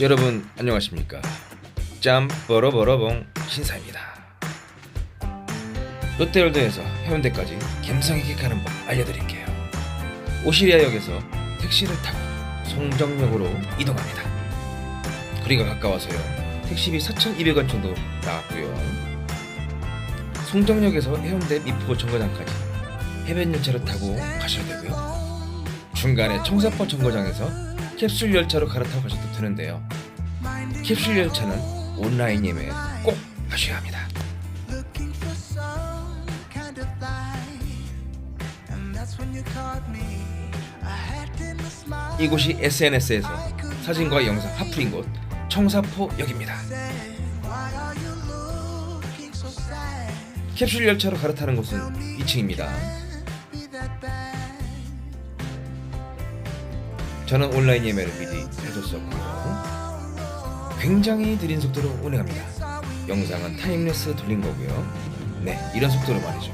여러분 안녕하십니까? 짬 버러버러봉 신사입니다. 롯데월드에서 해운대까지 갬성있게 가는 법 알려드릴게요. 오시리아역에서 택시를 타고 송정역으로 이동합니다. 거리가 가까워서요 택시비 4,200원 정도 나왔고요. 송정역에서 해운대 미포 정거장까지 해변 열차를 타고 가셔야 되고요. 중간에 청사포 정거장에서 캡슐 열차로 갈아타고 가셔도 되는데요. 캡슐 열차는 온라인 예매 꼭 하셔야 합니다. 이곳이 SNS에서 사진과 영상 핫플인 곳 청사포역입니다. 캡슐 열차로 갈아타는 곳은 2층입니다. 저는 온라인 예매를 미리 해뒀었고요. 굉장히 느린 속도로 운행합니다. 영상은 타임레스 돌린 거고요. 네, 이런 속도로 말이죠.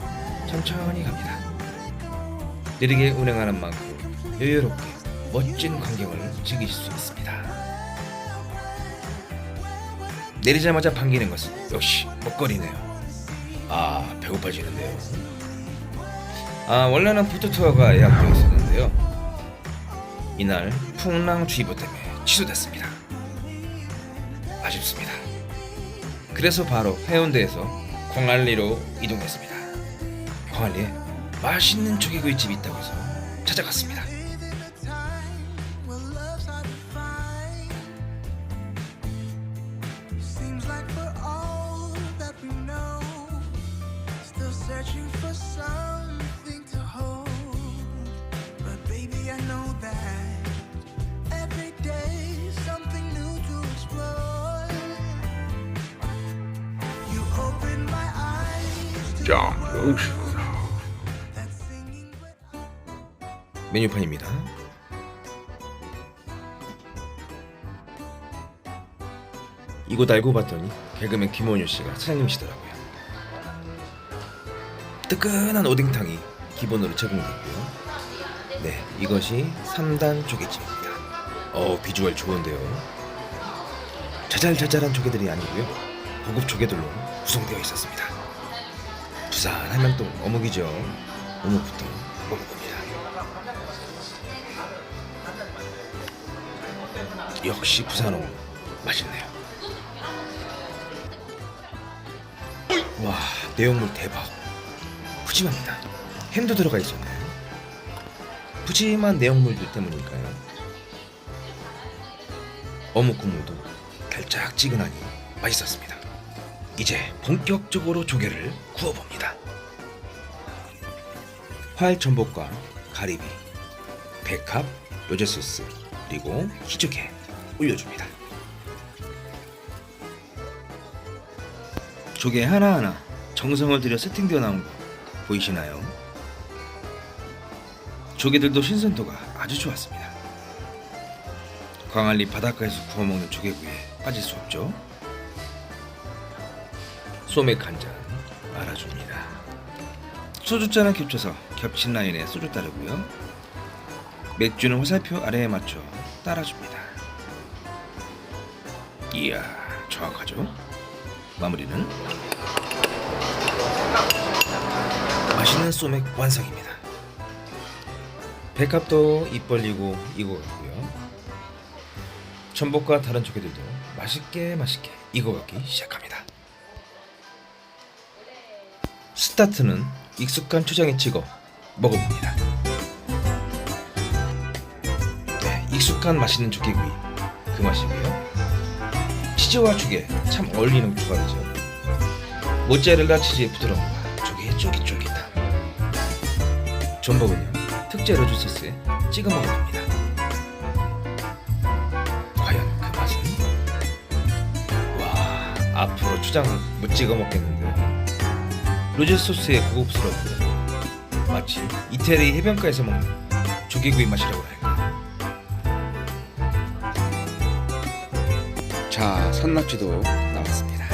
천천히 갑니다. 느리게 운행하는 만큼 여유롭게 멋진 광경을 즐기실 수 있습니다. 내리자마자 반기는 것은 역시 먹거리네요. 아, 배고파지는데요. 아, 원래는 포토투어가 예약되어 있었는데요. 이날 풍랑주의보 때문에 취소됐습니다. 아쉽습니다. 그래서 바로 해운대에서 광안리로 이동했습니다. 광안리에 맛있는 조개구이집이 있다고 해서 찾아갔습니다. That singing but 메뉴판입니다. 이곳 알고 봤더니 개그맨 김원효 씨가 사장님이시더라고요. 뜨끈한 오뎅탕이 기본으로 제공됐고요. 네, 이것이 3단 조개찜입니다. 어, 비주얼 좋은데요. 자잘자잘한 조개들이 아니고요. 고급 조개들로 구성되어 있었습니다. 부산 하면 또 어묵이죠. 어묵부터 먹어봅니다. 역시 부산 어묵 맛있네요. 와 내용물 대박. 푸짐합니다. 햄도 들어가 있었네요. 푸짐한 내용물들 때문일까요? 어묵 국물도 달짝지근하니 맛있었습니다. 이제 본격적으로 조개를 구워봅니다. 활 전복과 가리비, 백합, 로제 소스, 그리고 희죽에 올려줍니다. 조개 하나하나 정성을 들여 세팅되어 나온 거 보이시나요? 조개들도 신선도가 아주 좋았습니다. 광안리 바닷가에서 구워 먹는 조개구이에 빠질 수 없죠. 소맥 한 잔 알아줍니다. 소주잔을 겹쳐서 겹친 라인에 소주 따르고요. 맥주는 화살표 아래에 맞춰 따라줍니다. 이야, 정확하죠? 마무리는 맛있는 소맥 완성입니다. 백합도 입 벌리고 익어갔고요. 전복과 다른 조개들도 맛있게 맛있게 익어가기 시작합니다. 스타트는 익숙한 초장에 찍어 먹어봅니다. 네, 익숙한 맛있는 조개구이 그 맛이고요. 치즈와 조개 참 어울리는 조합이죠. 모짜렐라 치즈의 부드러움과 조개의 쫄깃쫄깃함. 전복은요 특제 로즈 소스에 찍어 먹어봅니다. 과연 그 맛은? 와 앞으로 초장을 못 찍어 먹겠는데요. 로제 소스의 고급스럽고 마치 이태리 해변가에서 먹는 조개구이 맛이라고 할까. 자, 산낙지도 나왔습니다.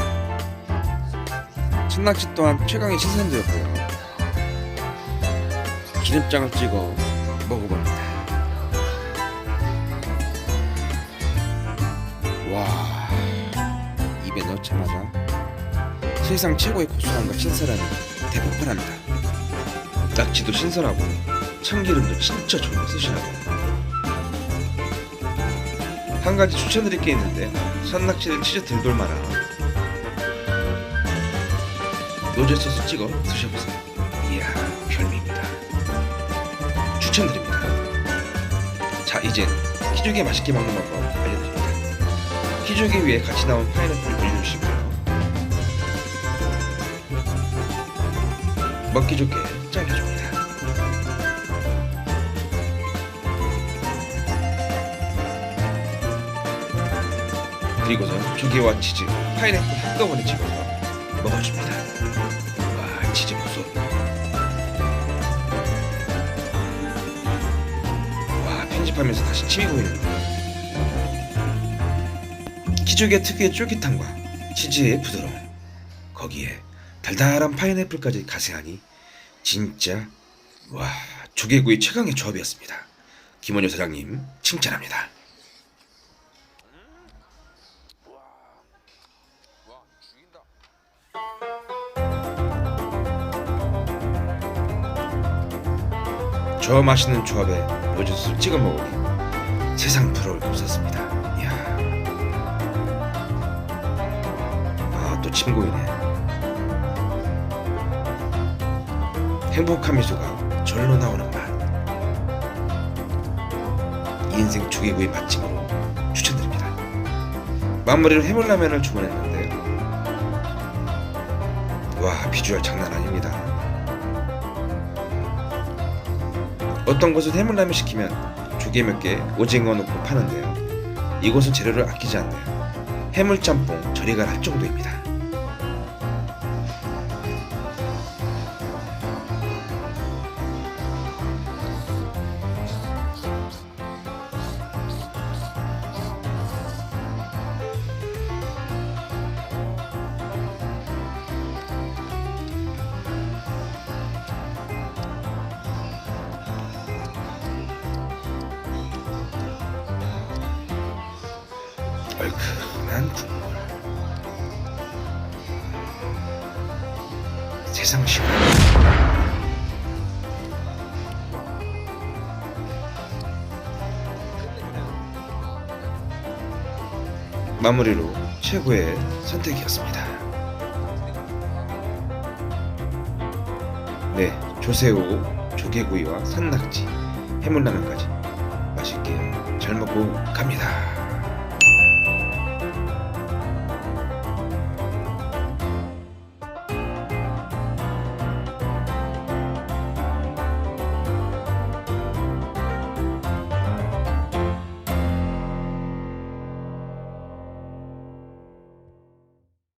산낙지 또한 최강의 신선도였고요. 기름장을 찍어 먹어봅니다. 넣자마자 세상 최고의 고소함과 신선함이 대폭발합니다. 낙지도 신선하고 참기름도 진짜 좋은 거 쓰시라고. 한 가지 추천드릴 게 있는데 산낙지를 치즈 들돌 말아 노제 소스 찍어 드셔보세요. 이야 별미입니다. 추천드립니다. 자 이젠 키조개 맛있게 먹는 방법 알려드립니다. 키조개 위에 같이 나온 파인애플을 올려주시고 먹기 좋게 잘라줍니다. 그리고서 조개와 치즈, 파인애플 한꺼번에 집어서 먹어줍니다. 와 치즈 보소. 와 편집하면서 다시 침이 고이는데. 키조개 특유의 쫄깃함과 치즈의 부드러움, 거기에 달달한 파인애플까지 가세하니 진짜 와 조개구이 최강의 조합이었습니다. 김원효 사장님 칭찬합니다. 저 맛있는 조합에 로즈소스 찍어 먹으니 세상 부러울 게 없었습니다. 이야. 아, 또침 고이네. 행복한 미소가 절로 나오는 맛. 인생 조개구이 맛집으로 추천드립니다. 마무리로 해물라면을 주문했는데 와 비주얼 장난 아닙니다. 어떤 곳은 해물라면 시키면 조개 몇 개, 오징어 넣고 파는데요. 이곳은 재료를 아끼지 않네요. 해물짬뽕 저리가 할 정도입니다. 국물. 세상 시원 마무리로 최고의 선택이었습니다. 네 조새우 조개구이와 산낙지 해물라면까지 맛있게 잘 먹고 갑니다